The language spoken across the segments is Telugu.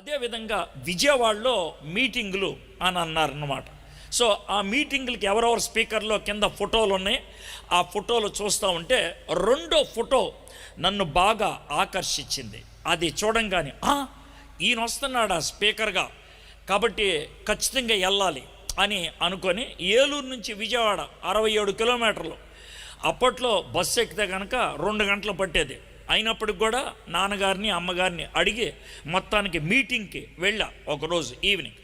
అదేవిధంగా విజయవాడలో మీటింగులు అని అన్నారన్నమాట. సో ఆ మీటింగులకి ఎవరెవరు స్పీకర్లో కింద ఫోటోలు ఉన్నాయి? ఆ ఫోటోలు చూస్తూ ఉంటే రెండో ఫోటో నన్ను బాగా ఆకర్షించింది. అది చూడంగానే ఈయన వస్తున్నాడు వస్తున్నాడా స్పీకర్గా? కాబట్టి ఖచ్చితంగా వెళ్ళాలి అని అనుకొని ఏలూరు నుంచి విజయవాడ అరవై ఏడు కిలోమీటర్లు. అప్పట్లో బస్సు ఎక్కితే కనుక రెండు గంటలు పట్టేది. అయినప్పటికి కూడా నాన్నగారిని అమ్మగారిని అడిగి మొత్తానికి మీటింగ్కి వెళ్ళా ఒకరోజు ఈవినింగ్.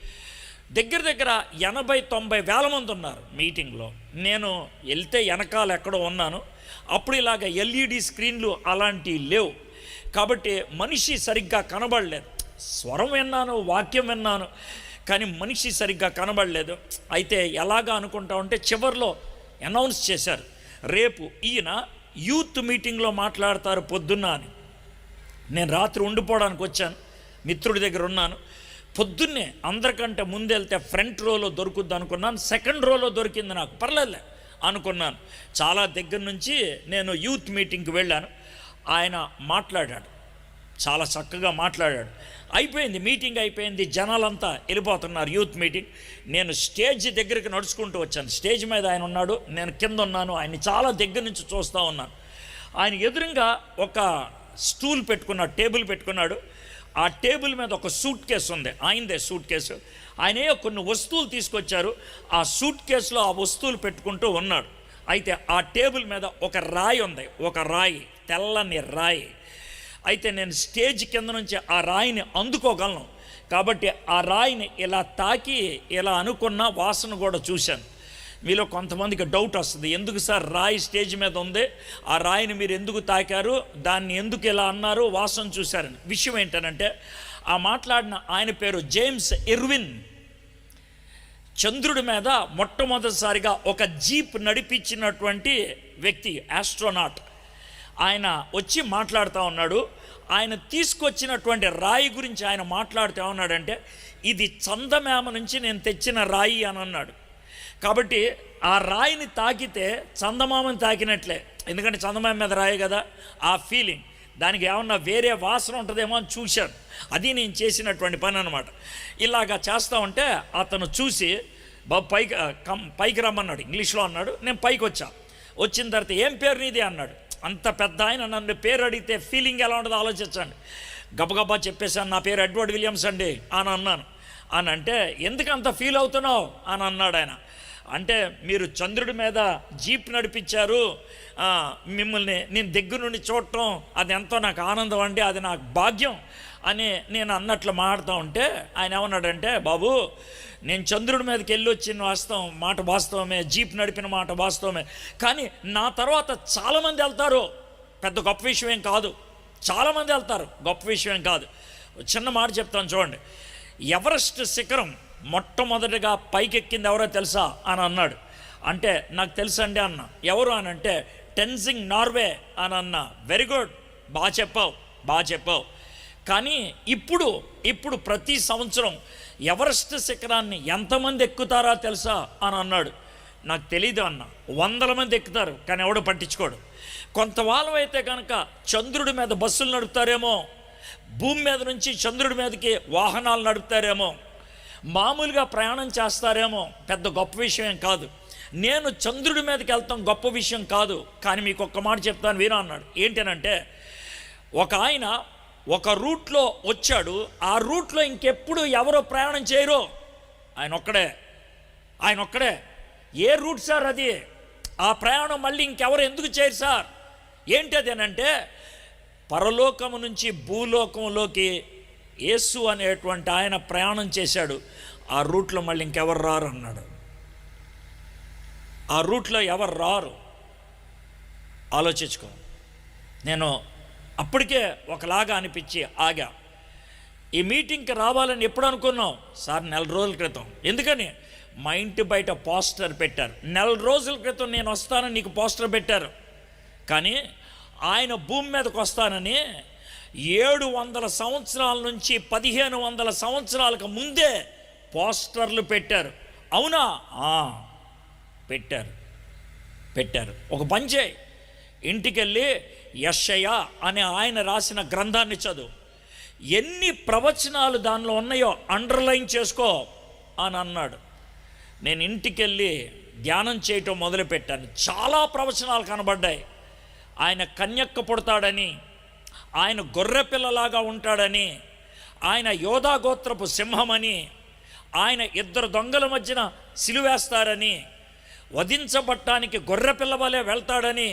దగ్గర దగ్గర ఎనభై తొంభై వేల మంది ఉన్నారు మీటింగ్లో. నేను వెళ్తే వెనకాల ఎక్కడో ఉన్నాను. అప్పుడు ఇలాగ ఎల్ఈడి స్క్రీన్లు అలాంటివి లేవు. కాబట్టి మనిషి సరిగ్గా కనబడలేదు. స్వరం విన్నాను వాక్యం విన్నాను కానీ మనిషి సరిగ్గా కనబడలేదు. అయితే ఎలాగా అనుకుంటా ఉంటే చివరిలో అనౌన్స్ చేశారు. రేపు ఈయన యూత్ మీటింగ్లో మాట్లాడతారు పొద్దున్న అని. నేను రాత్రి ఉండిపోవడానికి వచ్చాను. మిత్రుడి దగ్గర ఉన్నాను. పొద్దున్నే అందరికంటే ముందెళ్తే ఫ్రంట్ రోలో దొరుకుద్ది అనుకున్నాను. సెకండ్ రోలో దొరికింది నాకు. పర్లేదులే అనుకున్నాను. చాలా దగ్గర నుంచి నేను యూత్ మీటింగ్కి వెళ్ళాను. ఆయన మాట్లాడాడు. చాలా చక్కగా మాట్లాడాడు. అయిపోయింది మీటింగ్ అయిపోయింది జనాలంతా వెళ్ళిపోతున్నారు యూత్ మీటింగ్. నేను స్టేజ్ దగ్గరికి నడుచుకుంటూ వచ్చాను. స్టేజ్ మీద ఆయన ఉన్నాడు నేను కింద ఉన్నాను ఆయన్ని చాలా దగ్గర నుంచి చూస్తూ ఉన్నాను. ఆయన ఎదురుగా ఒక స్టూల్ పెట్టుకున్నాడు టేబుల్ పెట్టుకున్నాడు. ఆ టేబుల్ మీద ఒక సూట్ కేసు ఉంది ఆయనదే సూట్ కేసు. ఆయనే కొన్ని వస్తువులు తీసుకొచ్చారు ఆ సూట్ కేసులో ఆ వస్తువులు పెట్టుకుంటూ ఉన్నాడు. అయితే ఆ టేబుల్ మీద ఒక రాయి ఉంది ఒక రాయి తెల్లని రాయి. అయితే నేను స్టేజ్ కింద నుంచి ఆ రాయిని అందుకోగలను. కాబట్టి ఆ రాయిని ఇలా తాకి ఇలా అనుకున్న వాసన కూడా చూశాను. మీలో కొంతమందికి డౌట్ వస్తుంది ఎందుకు సార్ రాయి స్టేజ్ మీద ఉంది? ఆ రాయిని మీరు ఎందుకు తాకారు? దాన్ని ఎందుకు ఇలా అన్నారు? వాసన చూశారని. విషయం ఏంటనంటే ఆ మాట్లాడిన ఆయన పేరు జేమ్స్ ఎర్విన్ చంద్రుడి మీద మొట్టమొదటిసారిగా ఒక జీప్ నడిపించినటువంటి వ్యక్తి ఆస్ట్రోనాట్ ఆయన వచ్చి మాట్లాడుతూ ఉన్నాడు. ఆయన తీసుకొచ్చినటువంటి రాయి గురించి ఆయన మాట్లాడుతూ ఉన్నాడంటే ఇది చందమేమ నుంచి నేను తెచ్చిన రాయి అని అన్నాడు. కాబట్టి ఆ రాయిని తాకితే చందమామని తాకినట్లే. ఎందుకంటే చందమామ మీద రాయి కదా ఆ ఫీలింగ్ దానికి ఏమన్నా వేరే వాసన ఉంటుందేమో అని చూశాను. అది నేను చేసినటువంటి పని అనమాట ఇలాగా చేస్తూ ఉంటే అతను చూసి బాబు పైకి కం పైకి రమ్మన్నాడు. ఇంగ్లీష్లో అన్నాడు. నేను పైకి వచ్చా వచ్చిన తర్వాత ఏం పేరు నీది? అన్నాడు. అంత పెద్ద ఆయన నన్ను పేరు అడిగితే ఫీలింగ్ ఎలా ఉంటుందో ఆలోచించండి. గబగబా చెప్పేశాను నా పేరు ఎడ్వర్డ్ విలియమ్స్ అండి అని అన్నాను. అని అంటే ఎందుకు అంత ఫీల్ అవుతున్నావు? అని అన్నాడు ఆయన. అంటే మీరు చంద్రుడి మీద జీప్ నడిపించారు మిమ్మల్ని నేను దగ్గర నుండి చూడటం అది ఎంతో నాకు ఆనందం అండి అది నాకు భాగ్యం అని నేను అన్నట్లు మాట్లాడుతూ ఉంటే ఆయన ఏమన్నాడంటే బాబు నేను చంద్రుడి మీదకి వెళ్ళి వచ్చిన వాస్తవం మాట వాస్తవమే జీప్ నడిపిన మాట వాస్తవమే. కానీ నా తర్వాత చాలామంది వెళ్తారు. పెద్ద గొప్ప విషయం కాదు. చాలామంది వెళ్తారు. గొప్ప విషయం కాదు. చిన్న మాట చెప్తాను చూడండి. ఎవరెస్ట్ శిఖరం మొట్టమొదటిగా పైకెక్కింది ఎవరో తెలుసా అని అన్నాడు. అంటే నాకు తెలుసండి అన్న. ఎవరు అని అంటే టెన్సింగ్ నార్వే అని అన్న. వెరీ గుడ్ బాగా చెప్పావు. బాగా చెప్పావు. కానీ ఇప్పుడు ఇప్పుడు ప్రతి సంవత్సరం ఎవరెస్ట్ శిఖరాన్ని ఎంతమంది ఎక్కుతారా తెలుసా అని అన్నాడు. నాకు తెలియదు అన్న వందల మంది ఎక్కుతారు కానీ ఎవడు పట్టించుకోడు. కొంత వాళ్ళం అయితే కనుక చంద్రుడి మీద బస్సులు నడుపుతారేమో భూమి మీద నుంచి చంద్రుడి మీదకి వాహనాలు నడుపుతారేమో మామూలుగా ప్రయాణం చేస్తారేమో పెద్ద గొప్ప విషయం కాదు. నేను చంద్రుడి మీదకి వెళ్తాం గొప్ప విషయం కాదు కానీ మీకు ఒక్క మాట చెప్తాను వీరా అన్నాడు. ఏంటనంటే ఒక ఆయన ఒక రూట్లో వచ్చాడు. ఆ రూట్లో ఇంకెప్పుడు ఎవరో ప్రయాణం చేయరు. ఆయన ఒక్కడే. ఆయన ఒక్కడే. ఏ రూట్ సార్ అది? ఆ ప్రయాణం మళ్ళీ ఇంకెవరు ఎందుకు చేయరు సార్? ఏంటి అది అంటే పరలోకము నుంచి భూలోకంలోకి యేసు అనేటువంటి ఆయన ప్రయాణం చేశాడు. ఆ రూట్లో మళ్ళీ ఇంకెవరు రారు అన్నాడు. ఆ రూట్లో ఎవరు రారు? ఆలోచించుకో. నేను అప్పటికే ఒకలాగా అనిపించి ఆగా. ఈ మీటింగ్కి రావాలని ఎప్పుడు అనుకున్నాం సార్ నెల రోజుల క్రితం. ఎందుకని? మా ఇంటి బయట పోస్టర్ పెట్టారు. నెల రోజుల క్రితం నేను వస్తానని నీకు పోస్టర్ పెట్టారు. కానీ ఆయన భూమి మీదకి వస్తానని ఏడు వందల సంవత్సరాల నుంచి పదిహేను వందల సంవత్సరాలకు ముందే పోస్టర్లు పెట్టారు. అవునా? పెట్టారు. పెట్టారు. ఒక పంచే ఇంటికెళ్ళి యశయ అనే ఆయన రాసిన గ్రంథాన్ని చదువు. ఎన్ని ప్రవచనాలు దానిలో ఉన్నాయో అండర్లైన్ చేసుకో అని అన్నాడు. నేను ఇంటికి వెళ్ళి ధ్యానం చేయటం మొదలుపెట్టాను. చాలా ప్రవచనాలు కనబడ్డాయి. ఆయన కన్యక్క పుడతాడని ఆయన గొర్రె పిల్లలాగా ఉంటాడని ఆయన యోధాగోత్రపు సింహమని ఆయన ఇద్దరు దొంగల మధ్యన సిలువేస్తారని వధించబట్టానికి గొర్రె పిల్ల వలె వెళ్తాడని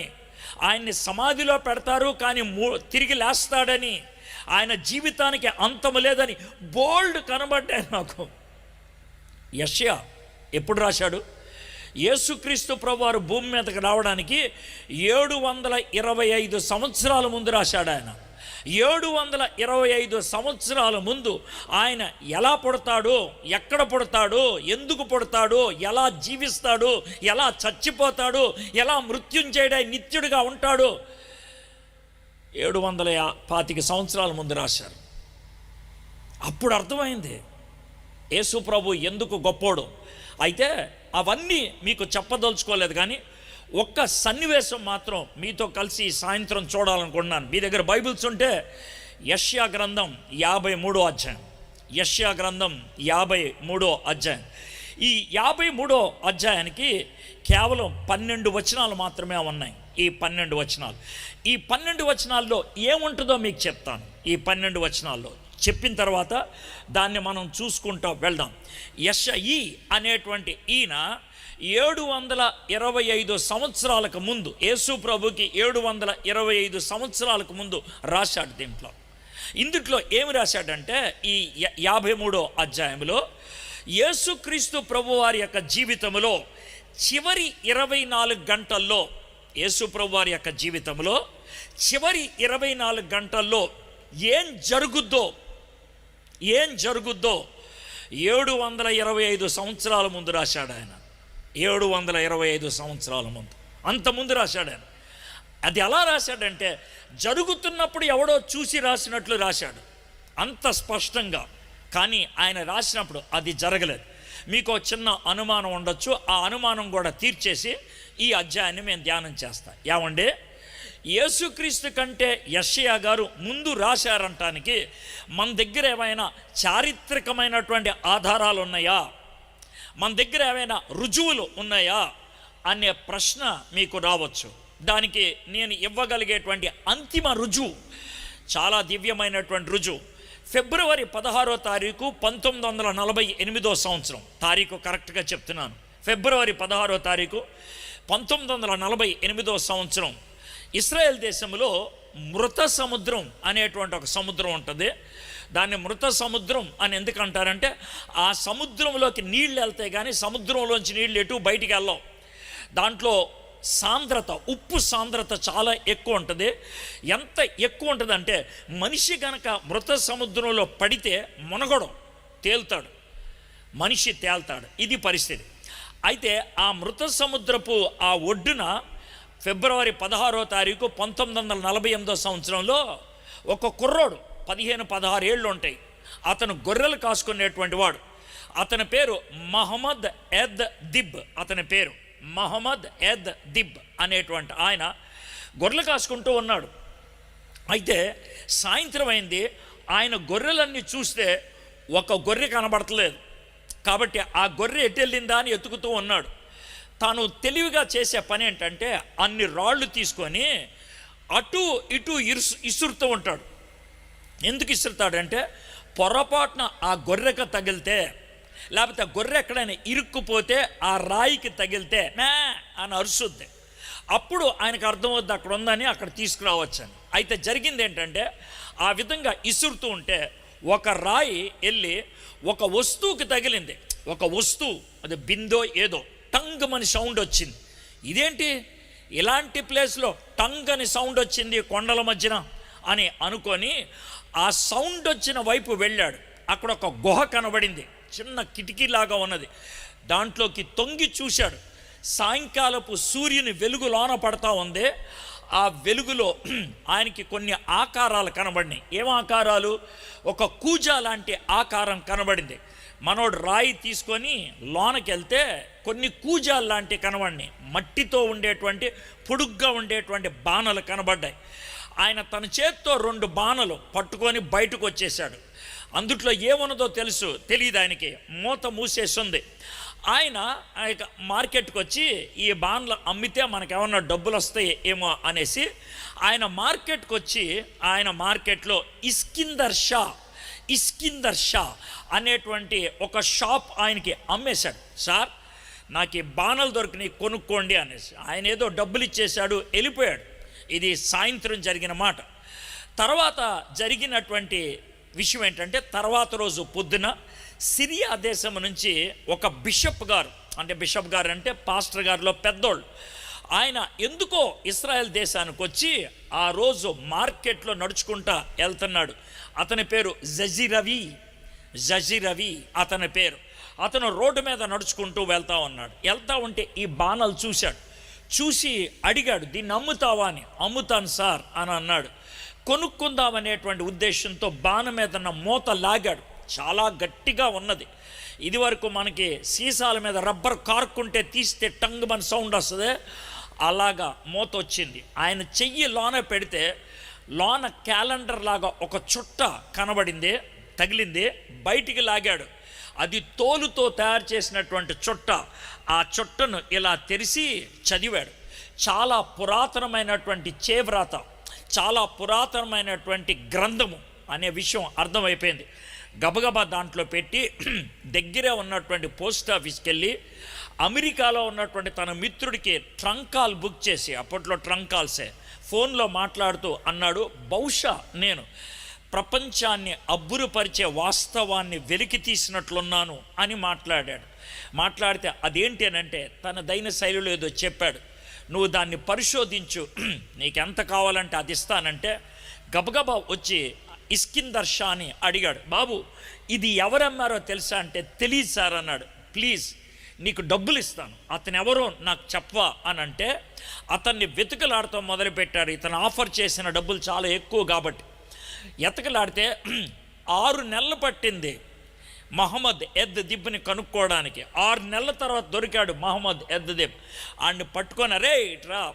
ఆయన్ని సమాధిలో పెడతారు కానీ మూ తిరిగి లేస్తాడని. ఆయన జీవితానికి అంతము లేదని బోల్డ్ కనబడ్డాయి నాకు. యష్యా ఎప్పుడు రాశాడు? యేసుక్రీస్తు ప్రభువారు భూమి మీదకి రావడానికి ఏడు వందల ఇరవై ఐదు సంవత్సరాల ముందు రాశాడు ఆయన. ఏడు వందల ఇరవై ఐదు సంవత్సరాల ముందు ఆయన ఎలా పుడతాడో ఎక్కడ పుడతాడో ఎందుకు పుడతాడో ఎలా జీవిస్తాడో ఎలా చచ్చిపోతాడో ఎలా మృత్యుంజయుడై నిత్యుడిగా ఉంటాడో ఏడు వందల యా- పాతిక సంవత్సరాల ముందు రాశారు. అప్పుడు అర్థమైంది యేసు ప్రభు ఎందుకు గొప్పోడు? అయితే అవన్నీ మీకు చెప్పదలుచుకోలేదు కానీ ఒక్క సన్నివేశం మాత్రం మీతో కలిసి సాయంత్రం చూడాలనుకుంటున్నాను. మీ దగ్గర బైబిల్స్ ఉంటే యష్యా గ్రంథం యాభై మూడో అధ్యాయం. యష్యా గ్రంథం యాభై మూడో అధ్యాయం. ఈ యాభై మూడో అధ్యాయానికి కేవలం పన్నెండు వచనాలు మాత్రమే ఉన్నాయి. ఈ పన్నెండు వచనాలు. ఈ పన్నెండు వచనాల్లో ఏముంటుందో మీకు చెప్తాను. ఈ పన్నెండు వచనాల్లో చెప్పిన తర్వాత దాన్ని మనం చూసుకుంటూ వెళ్దాం. యశ ఈ అనేటువంటి ఈయన ఏడు వందల ఇరవై ఐదు సంవత్సరాలకు ముందు యేసు ప్రభుకి ఏడు వందల ఇరవై ఐదు సంవత్సరాలకు ముందు రాశాడు దీంట్లో. ఇందుట్లో ఏమి రాశాడంటే ఈ యాభై మూడో అధ్యాయంలో యేసుక్రీస్తు ప్రభు వారి యొక్క జీవితంలో చివరి ఇరవై నాలుగు గంటల్లో యేసు ప్రభు వారి యొక్క జీవితంలో చివరి ఇరవై నాలుగు గంటల్లో ఏం జరుగుద్దో ఏం జరుగుద్దో ఏడు వందల ఇరవై ఐదు సంవత్సరాల ముందు రాశాడు ఆయన. ఏడు వందల ఇరవై ఐదు సంవత్సరాల ముందు. అంత ముందు రాశాడు ఆయన. అది ఎలా రాశాడంటే జరుగుతున్నప్పుడు ఎవడో చూసి రాసినట్లు రాశాడు. అంత స్పష్టంగా. కానీ ఆయన రాసినప్పుడు అది జరగలేదు. మీకు చిన్న అనుమానం ఉండొచ్చు. ఆ అనుమానం కూడా తీర్చేసి ఈ అధ్యాయాన్ని మేము ధ్యానం చేస్తాం. ఏమండి? యేసుక్రీస్తు కంటే యషయా గారు ముందు రాశారంటానికి మన దగ్గర ఏమైనా చారిత్రకమైనటువంటి ఆధారాలు ఉన్నాయా? మన దగ్గర ఏమైనా రుజువులు ఉన్నాయా అనే ప్రశ్న మీకు రావచ్చు. దానికి నేను ఇవ్వగలిగేటువంటి అంతిమ రుజువు చాలా దివ్యమైనటువంటి రుజువు. ఫిబ్రవరి పదహారో తారీఖు పంతొమ్మిది వందల నలభై ఎనిమిదో సంవత్సరం. తారీఖు కరెక్ట్గా చెప్తున్నాను. ఫిబ్రవరి పదహారో తారీఖు పంతొమ్మిది వందల నలభై ఎనిమిదో సంవత్సరం. ఇస్రాయెల్ దేశంలో మృత సముద్రం అనేటువంటి ఒక సముద్రం ఉంటుంది. దాన్ని మృత సముద్రం అని ఎందుకు అంటారంటే ఆ సముద్రంలోకి నీళ్ళు వెళ్తాయి కానీ సముద్రంలోంచి నీళ్ళు ఎటు బయటికి వెళ్ళవు. దాంట్లో సాంద్రత ఉప్పు సాంద్రత చాలా ఎక్కువ ఉంటుంది. ఎంత ఎక్కువ ఉంటుంది అంటే మనిషి కనుక మృత సముద్రంలో పడితే మునగడం తేలుతాడు. మనిషి తేల్తాడు. ఇది పరిస్థితి. అయితే ఆ మృత సముద్రపు ఆ ఒడ్డున ఫిబ్రవరి పదహారో తారీఖు పంతొమ్మిది వందల నలభై ఎనిమిదో సంవత్సరంలో ఒక కుర్రోడు పదిహేను పదహారేళ్ళు ఉంటాయి అతను గొర్రెలు కాసుకునేటువంటి వాడు. అతని పేరు మహమ్మద్ ఎద్ దిబ్ అతని పేరు. మహమ్మద్ ఎద్ దిబ్ అనేటువంటి ఆయన గొర్రెలు కాసుకుంటూ ఉన్నాడు. అయితే సాయంత్రం అయింది. ఆయన గొర్రెలన్నీ చూస్తే ఒక గొర్రె కనబడతలేదు. కాబట్టి ఆ గొర్రె ఎటు వెళ్ళిందా అని ఎతుకుతూ ఉన్నాడు. తాను తెలివిగా చేసే పని ఏంటంటే అన్ని రాళ్ళు తీసుకొని అటు ఇటు ఇరుసు ఇసురుతూ ఉంటాడు. ఎందుకు ఇసురుతాడంటే పొరపాటున ఆ గొర్రెకు తగిలితే లేకపోతే గొర్రె ఎక్కడైనా ఇరుక్కుపోతే ఆ రాయికి తగిలితే మే అని అరుస్తుంది. అప్పుడు ఆయనకు అర్థమవుద్ది అక్కడ ఉందని అక్కడ తీసుకురావచ్చని. అయితే జరిగింది ఏంటంటే ఆ విధంగా ఇసురుతూ ఉంటే ఒక రాయి వెళ్ళి ఒక వస్తువుకి తగిలింది. ఒక వస్తువు అది బిందో ఏదో టంగ్ అని సౌండ్ వచ్చింది. ఇదేంటి? ఇలాంటి ప్లేస్లో టంగ్ అని సౌండ్ వచ్చింది కొండల మధ్యన అని అనుకొని ఆ సౌండ్ వచ్చిన వైపు వెళ్ళాడు. అక్కడ ఒక గుహ కనబడింది. చిన్న కిటికీలాగా ఉన్నది. దాంట్లోకి తొంగి చూశాడు. సాయంకాలపు సూర్యుని వెలుగు లోన పడతా ఉంది. ఆ వెలుగులో ఆయనకి కొన్ని ఆకారాలు కనబడినాయి. ఏం ఆకారాలు? ఒక కూజ లాంటి ఆకారం కనబడింది. మనోడు రాయి తీసుకొని లోనకి వెళ్తే కొన్ని కూజాలు లాంటి కనబడినాయి. మట్టితో ఉండేటువంటి పొడుగ్గా ఉండేటువంటి బాణలు కనబడ్డాయి. ఆయన తన చేత్తో రెండు బాణలు పట్టుకొని బయటకు వచ్చేసాడు అందుట్లో ఏమున్నదో తెలుసు తెలియదు ఆయనకి. మూత మూసేసింది. ఆయన మార్కెట్కి వచ్చి ఈ బాండ్లు అమ్మితే మనకేమన్నా డబ్బులు వస్తాయి ఏమో అనేసి ఆయన మార్కెట్కి వచ్చి ఆయన మార్కెట్లో ఇస్కిందర్ షా ఇస్కిందర్ షా అనేటువంటి ఒక షాప్ ఆయనకి అమ్మేశాడు. సార్ నాకు ఈ బాణలు దొరికినాయి కొనుక్కోండి అనేసి. ఆయన ఏదో డబ్బులు ఇచ్చేశాడు వెళ్ళిపోయాడు. ఇది సాయంత్రం జరిగిన మాట. తర్వాత జరిగినటువంటి విషయం ఏంటంటే తర్వాత రోజు పొద్దున సిరియా దేశం నుంచి ఒక బిషప్ గారు అంటే బిషప్ గారు అంటే పాస్టర్ గారిలో పెద్దోళ్ళు ఆయన ఎందుకో ఇస్రాయెల్ దేశానికి వచ్చి ఆ రోజు మార్కెట్లో నడుచుకుంటా వెళ్తున్నాడు. అతని పేరు జజిరవి జజిరవి జజీ రవి అతని పేరు. అతను రోడ్డు మీద నడుచుకుంటూ వెళ్తా ఉన్నాడు. వెళ్తా ఉంటే ఈ బాణలు చూశాడు. చూసి అడిగాడు దీన్ని అమ్ముతావా అని. అమ్ముతాను సార్ అని అన్నాడు. కొనుక్కుందామనేటువంటి ఉద్దేశంతో బాణం మీద మూత లాగాడు. చాలా గట్టిగా ఉన్నది. ఇదివరకు మనకి సీసాల మీద రబ్బర్ కార్కుంటే తీస్తే టంగ్ మన సౌండ్ వస్తుంది. అలాగా మూత వచ్చింది. ఆయన చెయ్యి లోన పెడితే లోన క్యాలెండర్ లాగా ఒక చుట్ట కనబడింది తగిలింది బయటికి లాగాడు. అది తోలుతో తయారు చేసినటువంటి చుట్ట. ఆ చుట్టను ఇలా తెరిచి చదివాడు. చాలా పురాతనమైనటువంటి చేవ్రాత చాలా పురాతనమైనటువంటి గ్రంథము అనే విషయం అర్థమైపోయింది. గబగబా దాంట్లో పెట్టి దగ్గరే ఉన్నటువంటి పోస్ట్ ఆఫీస్కి వెళ్ళి అమెరికాలో ఉన్నటువంటి తన మిత్రుడికి ట్రంక్ కాల్ బుక్ చేసి అప్పట్లో ట్రంక్ కాల్సే ఫోన్లో మాట్లాడుతూ అన్నాడు బహుశా నేను ప్రపంచాన్ని అబ్బురుపరిచే వాస్తవాన్ని వెలికి తీసినట్లున్నాను అని మాట్లాడాడు. మాట్లాడితే అదేంటి అని అంటే తన దైన శైలిలో ఏదో చెప్పాడు. నువ్వు దాన్ని పరిశోధించు. నీకు ఎంత కావాలంటే అది ఇస్తానంటే గబగబా వచ్చి ఇస్కిందర్ షా అని అడిగాడు. బాబు ఇది ఎవరమ్మారో తెలుసా అంటే తెలియదు సార్ అన్నాడు. ప్లీజ్ నీకు డబ్బులు ఇస్తాను. అతను ఎవరో నాకు చెప్పవా? అని అంటే అతన్ని వెతుకలాడుతూ మొదలుపెట్టాడు. ఇతను ఆఫర్ చేసిన డబ్బులు చాలా ఎక్కువ కాబట్టి. ఎతకలాడితే ఆరు నెలలు పట్టింది మహమ్మద్ ఎద్ దిబ్బని కనుక్కోవడానికి. ఆరు నెలల తర్వాత దొరికాడు మహమ్మద్ ఎద్ దిబ్ ఆడిని పట్టుకొని అరే ఇట్రా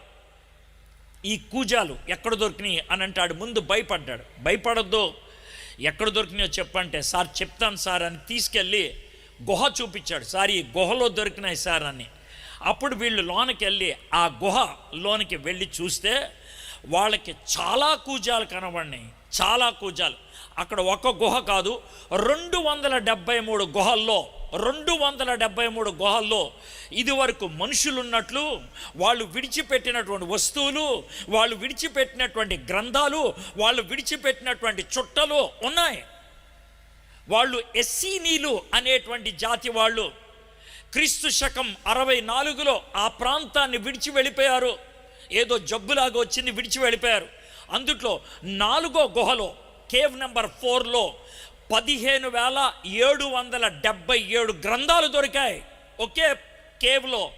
ఈ కూజాలు ఎక్కడ దొరికినాయి? అని అంటాడు ముందు భయపడ్డాడు. భయపడద్దు. ఎక్కడ దొరికినాయో చెప్పంటే సార్ చెప్తాను సార్ అని తీసుకెళ్ళి గుహ చూపించాడు. సార్ ఈ గుహలో దొరికినాయి సార్ అని. అప్పుడు వీళ్ళు లోనికి వెళ్ళి ఆ గుహ లోనికి వెళ్ళి చూస్తే వాళ్ళకి చాలా కూజాలు కనబడినాయి. చాలా కూజాలు. అక్కడ ఒక గుహ కాదు రెండు వందల డెబ్భై మూడు గుహల్లో రెండు వందల డెబ్భై మూడు గుహల్లో ఇదివరకు మనుషులున్నట్లు మనుషులు ఉన్నట్లు వాళ్ళు విడిచిపెట్టినటువంటి వస్తువులు వాళ్ళు విడిచిపెట్టినటువంటి గ్రంథాలు వాళ్ళు విడిచిపెట్టినటువంటి చుట్టలు ఉన్నాయి. వాళ్ళు ఎస్సీనీలు అనేటువంటి జాతి వాళ్ళు క్రీస్తు శకం అరవై నాలుగులో ఆ ప్రాంతాన్ని విడిచి వెళ్ళిపోయారు. ఏదో జబ్బులాగా వచ్చింది విడిచి వెళ్ళిపోయారు. అందుట్లో నాలుగో గుహలో కేవ్ నెంబర్ ఫోర్లో పదిహేను వేల ఏడు వందల డెబ్బై ఏడు గ్రంథాలు దొరికాయి. ఒకే కేవ్లో.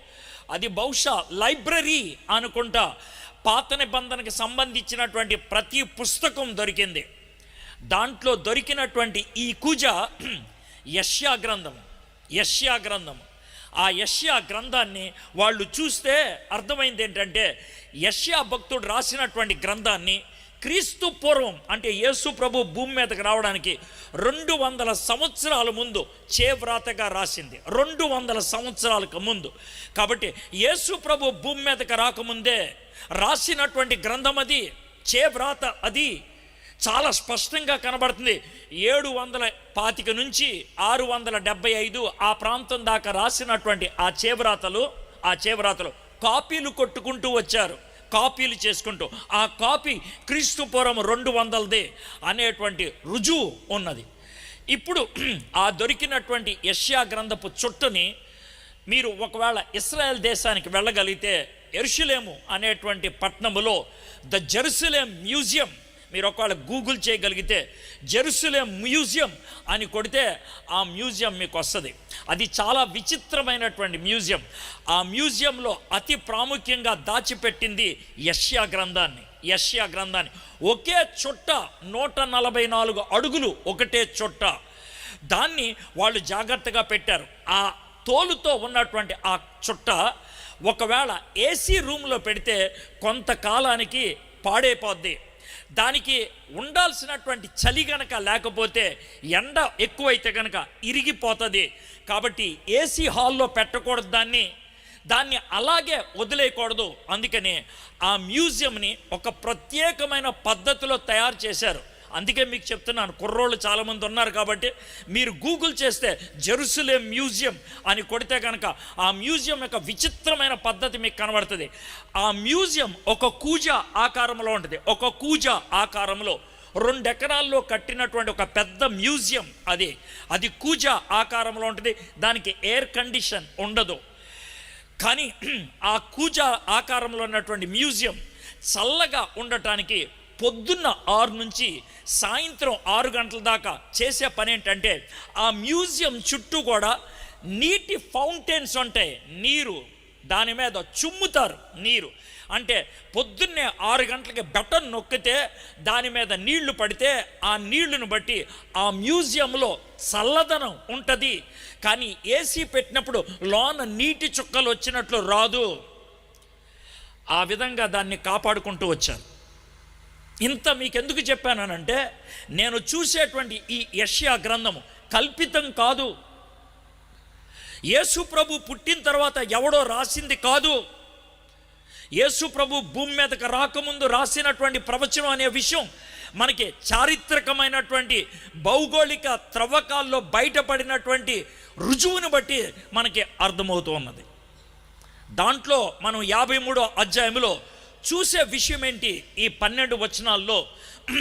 అది బహుశా లైబ్రరీ అనుకుంటా. పాత నిబంధనకు సంబంధించినటువంటి ప్రతి పుస్తకం దొరికింది. దాంట్లో దొరికినటువంటి ఈ కుజ యష్యా గ్రంథం యష్యా గ్రంథం. ఆ యష్యా గ్రంథాన్ని వాళ్ళు చూస్తే అర్థమైంది ఏంటంటే యష్యా భక్తుడు రాసినటువంటి గ్రంథాన్ని క్రీస్తు పూర్వం అంటే యేసు ప్రభు భూమి మీదకి రావడానికి రెండు వందల సంవత్సరాల ముందు చేవ్రాతగా రాసింది. రెండు వందల సంవత్సరాలకు ముందు. కాబట్టి యేసు ప్రభు భూమి మీదకి రాకముందే రాసినటువంటి గ్రంథం అది చేవ్రాత అది చాలా స్పష్టంగా కనబడుతుంది. ఏడు వందల పాతిక నుంచి ఆరు వందల డెబ్బై ఐదు ఆ ప్రాంతం దాకా రాసినటువంటి ఆ చేవ్రాతలు ఆ చేవ్రాతలు కాపీలు కొట్టుకుంటూ వచ్చారు. కాపీలు చేసుకుంటూ. ఆ కాపీ క్రీస్తు పూర్వం రెండు వందలదే అనేటువంటి రుజువు ఉన్నది. ఇప్పుడు ఆ దొరికినటువంటి యష్యా గ్రంథపు చుట్టని మీరు ఒకవేళ ఇస్రాయెల్ దేశానికి వెళ్ళగలిగితే ఎరుషులేము అనేటువంటి పట్టణములో ద జెరూసలేం మ్యూజియం మీరు ఒకవేళ గూగుల్ చేయగలిగితే జెరూసలేం మ్యూజియం అని కొడితే ఆ మ్యూజియం మీకు వస్తుంది. అది చాలా విచిత్రమైనటువంటి మ్యూజియం. ఆ మ్యూజియంలో అతి ప్రాముఖ్యంగా దాచిపెట్టింది యష్యా గ్రంథాన్ని యష్యా గ్రంథాన్ని. ఒకే చుట్ట నూట నలభై నాలుగు అడుగులు ఒకటే చుట్ట దాన్ని వాళ్ళు జాగ్రత్తగా పెట్టారు. ఆ తోలుతో ఉన్నటువంటి ఆ చుట్ట ఒకవేళ ఏసీ రూమ్లో పెడితే కొంతకాలానికి పాడైపోద్ది. దానికి ఉండాల్సినటువంటి చలి గనక లేకపోతే ఎండ ఎక్కువైతే గనక ఇరిగిపోతుంది. కాబట్టి ఏసీ హాల్లో పెట్టకూడదు దాన్ని. దాన్ని అలాగే వదిలేయకూడదు. అందుకని ఆ మ్యూజియంని ఒక ప్రత్యేకమైన పద్ధతిలో తయారు చేశారు. అందుకే మీకు చెప్తున్నాను కుర్రోళ్ళు చాలామంది ఉన్నారు కాబట్టి మీరు గూగుల్ చేస్తే జెరూసలేం మ్యూజియం అని కొడితే కనుక ఆ మ్యూజియం యొక్క విచిత్రమైన పద్ధతి మీకు కనబడుతుంది. ఆ మ్యూజియం ఒక కూజ ఆకారంలో ఉంటుంది. ఒక కూజ ఆకారంలో రెండు ఎకరాల్లో కట్టినటువంటి ఒక పెద్ద మ్యూజియం అది. అది కూజ ఆకారంలో ఉంటుంది. దానికి ఎయిర్ కండిషన్ ఉండదు. కానీ ఆ కూజ ఆకారంలో ఉన్నటువంటి మ్యూజియం చల్లగా ఉండటానికి పొద్దున్న ఆరు నుంచి సాయంత్రం ఆరు గంటల దాకా చేసే పని ఏంటంటే ఆ మ్యూజియం చుట్టూ కూడా నీటి ఫౌంటైన్స్ ఉంటాయి. నీరు దాని మీద చుమ్ముతారు నీరు. అంటే పొద్దున్నే ఆరు గంటలకి బటన్ నొక్కితే దాని మీద నీళ్ళు పడితే ఆ నీళ్ళను బట్టి ఆ మ్యూజియంలో చల్లదనం ఉంటుంది. కానీ ఏసీ పెట్టినప్పుడు లోన నీటి చుక్కలు వచ్చినట్లు రాదు. ఆ విధంగా దాన్ని కాపాడుకుంటూ వచ్చాను ఇంత మీకు ఎందుకు చెప్పానంటే నేను చూసేటువంటి ఈ యష్యా గ్రంథము కల్పితం కాదు. యేసు ప్రభు పుట్టిన తర్వాత ఎవడో రాసింది కాదు. యేసు ప్రభు భూమి మీదకి రాకముందు రాసినటువంటి ప్రవచనం అనే విషయం మనకి చారిత్రకమైనటువంటి భౌగోళిక త్రవ్వకాల్లో బయటపడినటువంటి రుజువుని బట్టి మనకి అర్థమవుతూ ఉన్నది. దాంట్లో మనం యాభై మూడో అధ్యాయంలో చూసే విషయం ఏంటి? ఈ పన్నెండు వచనాల్లో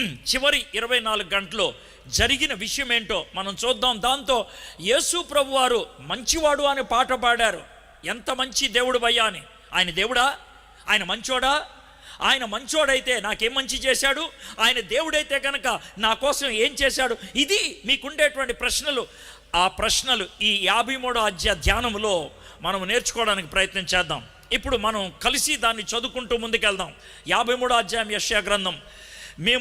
చివరి ఇరవై నాలుగు గంటలు జరిగిన విషయం ఏంటో మనం చూద్దాం. దాంతో యేసు ప్రభు వారు మంచివాడు అని పాట పాడారు. ఎంత మంచి దేవుడు భయ్యా అని. ఆయన దేవుడా? ఆయన మంచోడా? ఆయన మంచోడైతే నాకేం మంచి చేశాడు? ఆయన దేవుడైతే కనుక నా కోసం ఏం చేశాడు? ఇది మీకుండేటువంటి ప్రశ్నలు. ఆ ప్రశ్నలు ఈ యాభై మూడో అధ్యాయ ధ్యానంలో మనం నేర్చుకోవడానికి ప్రయత్నం చేద్దాం. ఇప్పుడు మనం కలిసి దాన్ని చదువుకుంటూ ముందుకెళ్దాం. యాభై మూడో అధ్యాయం యశ్యా గ్రంథం. మేము